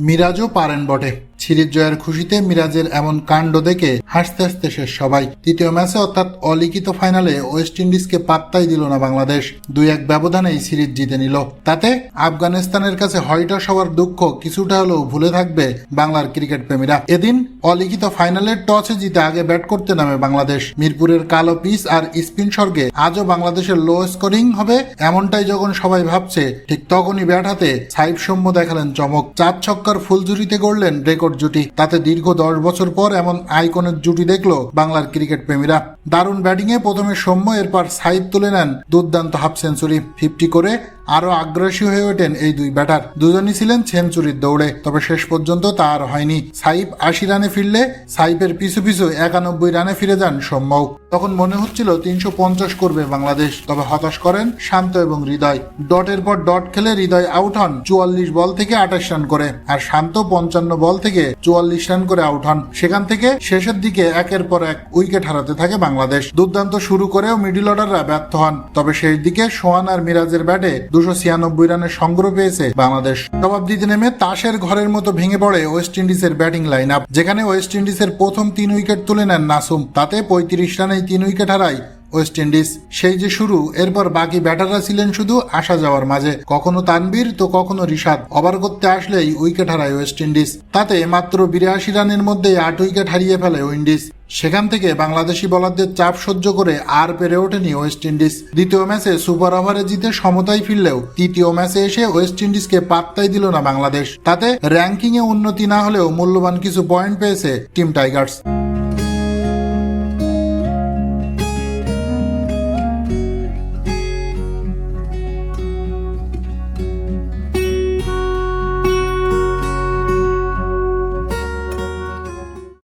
মিরাজও পারেন বটে। সিরিজ জয়ের খুশিতে মিরাজের এমন কাণ্ড দেখে হাসতে হাসতে শেষ সবাই তৃতীয় ম্যাচে অর্থাৎ অলিখিত ফাইনালে ওয়েস্ট ইন্ডিজকে পাত্তাই দিল না বাংলাদেশ। দুই এক ব্যবধানেই সিরিজ জিতে নিল। তাতে আফগানিস্তানের কাছে হয়টস হওয়ার দুঃখ কিছুটা হলেও ভুলে থাকবে বাংলার ক্রিকেট প্রেমীরা। এদিন অলিখিত ফাইনালের টসে জিতে আগে ব্যাট করতে নামে বাংলাদেশ। মিরপুরের কালো পিচ আর স্পিন স্বর্গে আজও বাংলাদেশের লো স্কোরিং হবে এমনটাই যখন সবাই ভাবছে, ঠিক তখনই ব্যাট হাতে সাইব সৌম্য দেখালেন চমক। চার ছক্কার ফুলঝুরিতে গড়লেন রেকর্ড জুটি। তাতে দীর্ঘ দশ বছর পর এমন আইকনের জুটি দেখল বাংলার ক্রিকেট প্রেমীরা। দারুণ ব্যাটিংয়ে প্রথমে সৌম্য, এরপর সাইব তুলে নেন দুর্দান্ত হাফ সেঞ্চুরি। ফিফটি করে আরও আগ্রাসী হয়ে ওঠেন এই দুই ব্যাটার। দুজনই ছিলেন সেঞ্চুরির দৌড়ে, তবে শেষ পর্যন্ত তা আর হয়নি। সাইব আশি রানে ফিরলে সাইবের পিছু পিছু একানব্বই রানে ফিরে যান সৌম্যও তখন মনে হচ্ছিল তিনশো পঞ্চাশ করবে বাংলাদেশ, তবে হতাশ করেন শান্ত এবং হৃদয়। ডটের পর ডট খেলে হৃদয় আউট হন চুয়াল্লিশ বল থেকে আঠাশ রান করে, আর শান্ত পঞ্চান্ন বল থেকে চুয়াল্লিশ রান করে আউট হন। সেখান থেকে শেষের দিকে একের পর এক উইকেট হারাতে থাকে বাংলাদেশ দুর্দান্ত শুরু করেও মিডিল অর্ডাররা ব্যর্থ হন। তবে শেষ দিকে সোহান আর মিরাজের ব্যাটে দুশো ছিয়ানব্বই রানের সংগ্রহ পেয়েছে বাংলাদেশ। জবাব দিতে নেমে তাসের ঘরের মতো ভেঙে পড়ে ওয়েস্ট ইন্ডিজের ব্যাটিং লাইন আপ যেখানে ওয়েস্ট ইন্ডিজের প্রথম তিন উইকেট তুলে নেন নাসুম। তাতে পঁয়ত্রিশ রানেই তিন উইকেট হারায় ওয়েস্ট ইন্ডিজ। সেই যে শুরু, এরপর বাকি ব্যাটাররা ছিলেন শুধু আসা যাওয়ার মাঝে। কখনো তানবীর তো কখনো রিশাদ। ওভার করতে আসলেই উইকেট হারায় ওয়েস্ট ইন্ডিজ। তাতে মাত্র বিরাশি রানের মধ্যে আট উইকেট হারিয়ে ফেলে উইন্ডিজ সেখান থেকে বাংলাদেশি বলারদের চাপ সহ্য করে আর পেরে ওঠেনি ওয়েস্ট ইন্ডিজ। দ্বিতীয় ম্যাচে সুপার ওভারে জিতে সমতায় ফিরলেও তৃতীয় ম্যাচে এসে ওয়েস্ট ইন্ডিজকে পাত্তাই দিল না বাংলাদেশ। তাতে র্যাঙ্কিংয়ে উন্নতি না হলেও মূল্যবান কিছু পয়েন্ট পেয়েছে টিম টাইগার্স।